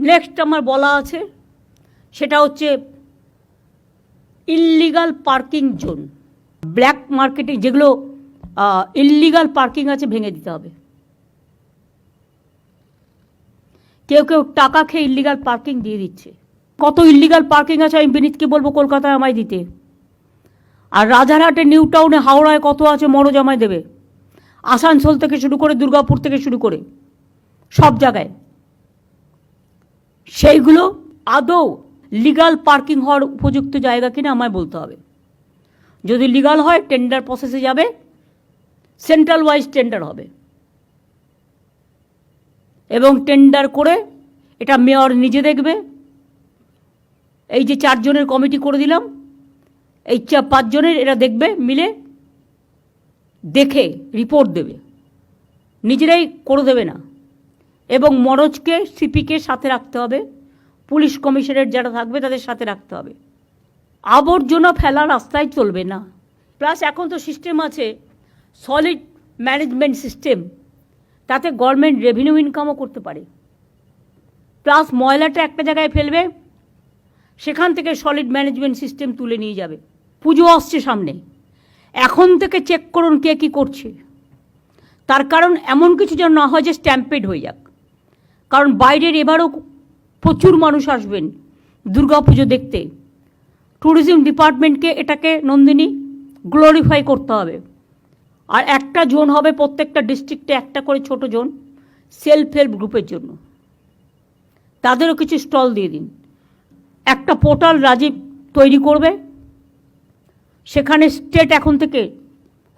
Next আমার বলা আছে, সেটা হচ্ছে ইললিগাল পার্কিং জোন ব্ল্যাক মার্কেটে যেগুলো ইললিগাল পার্কিং আছে, ভেঙে দিতে হবে। কেউ কেউ টাকা খেয়ে ইল্লিগাল পার্কিং দিয়ে দিচ্ছে। কত ইল্লিগাল পার্কিং আছে, আমি বিনীতকে বলব কলকাতায় আমায় দিতে। আর রাজারহাটে নিউ টাউনে হাওড়ায় কত আছে মরজ আমায় দেবে। আসানসোল থেকে শুরু করে, দুর্গাপুর থেকে শুরু করে, সব জায়গায়। সেইগুলো আদৌ লিগাল পার্কিং হওয়ার উপযুক্ত জায়গা কিনা আমায় বলতে হবে। যদি লিগাল হয় টেন্ডার প্রসেসে যাবে সেন্ট্রাল ওয়াইজ টেন্ডার হবে। এবং টেন্ডার করে এটা মেয়র নিজে দেখবে। এই যে চারজনের কমিটি করে দিলাম, এই চা পাঁচজনের এরা দেখবে, মিলে দেখে রিপোর্ট দেবে। নিজেরাই করে দেবে না। এবং মনোজকে সিপিকে সাথে রাখতে হবে। পুলিশ কমিশনের যারা থাকবে তাদের সাথে রাখতে হবে। আবর্জনা ফেলা রাস্তায় চলবে না। প্লাস এখন তো সিস্টেম আছে সলিড ম্যানেজমেন্ট সিস্টেম তাতে গভর্নমেন্ট রেভিনিউ ইনকামও করতে পারে। প্লাস ময়লাটা একটা জায়গায় ফেলবে, সেখান থেকে সলিড ম্যানেজমেন্ট সিস্টেম তুলে নিয়ে যাবে। পুজো আসছে সামনে। এখন থেকে চেক করুন কে কী করছে। তার কারণ এমন কিছু যেন না হয় যে স্ট্যাম্পেড হয়ে যাক। কারণ বাইরের এবারও প্রচুর মানুষ আসবেন দুর্গা পুজো দেখতে। ট্যুরিজম ডিপার্টমেন্টকে এটাকে নন্দিনী গ্লোরিফাই করতে হবে। আর একটা জোন হবে প্রত্যেকটা ডিস্ট্রিক্টে একটা করে ছোট জোন সেলফ হেল্প গ্রুপের জন্য। তাদেরও কিছু স্টল দিয়ে দিন। একটা পোর্টাল রাজীব তৈরি করবে। সেখানে স্টেট এখন থেকে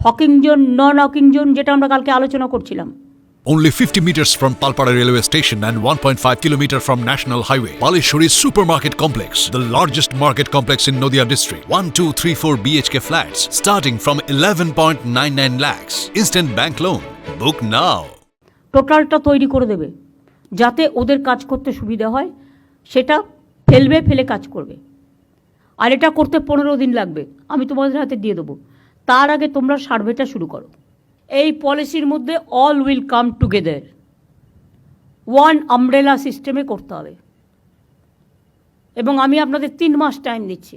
hawking zone non hawking zone যেটা আমরা কালকে আলোচনা করছিলাম। Only 50 meters from Palpara railway station and 1.5 kilometer from National Highway. Palishuri Supermarket Complex, the largest market complex in Noida district. 1, 2, 3, 4 BHK flats starting from 11.99 lakhs. Instant bank loan. Book now. টোটালটা তৈরি করে দেবে যাতে ওদের কাজ করতে সুবিধা হয় সেটা ফেলবে ফেলে কাজ করবে আর এটা করতে পনেরো দিন লাগবে আমি তোমাদের হাতে দিয়ে দেবো তার আগে তোমরা সার্ভেটা শুরু করো এই পলিসির মধ্যে all will come together one umbrella সিস্টেমে করতে হবে। এবং আমি আপনাদের তিন মাস টাইম দিচ্ছি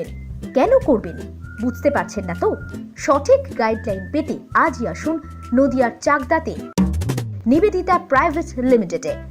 কেন করবেন? বুঝতে পারছেন না তো? সঠিক গাইডলাইন পেতে আজই আসুন নদিয়ার চাকদাতে। নিবেদিতা প্রাইভেট লিমিটেডে।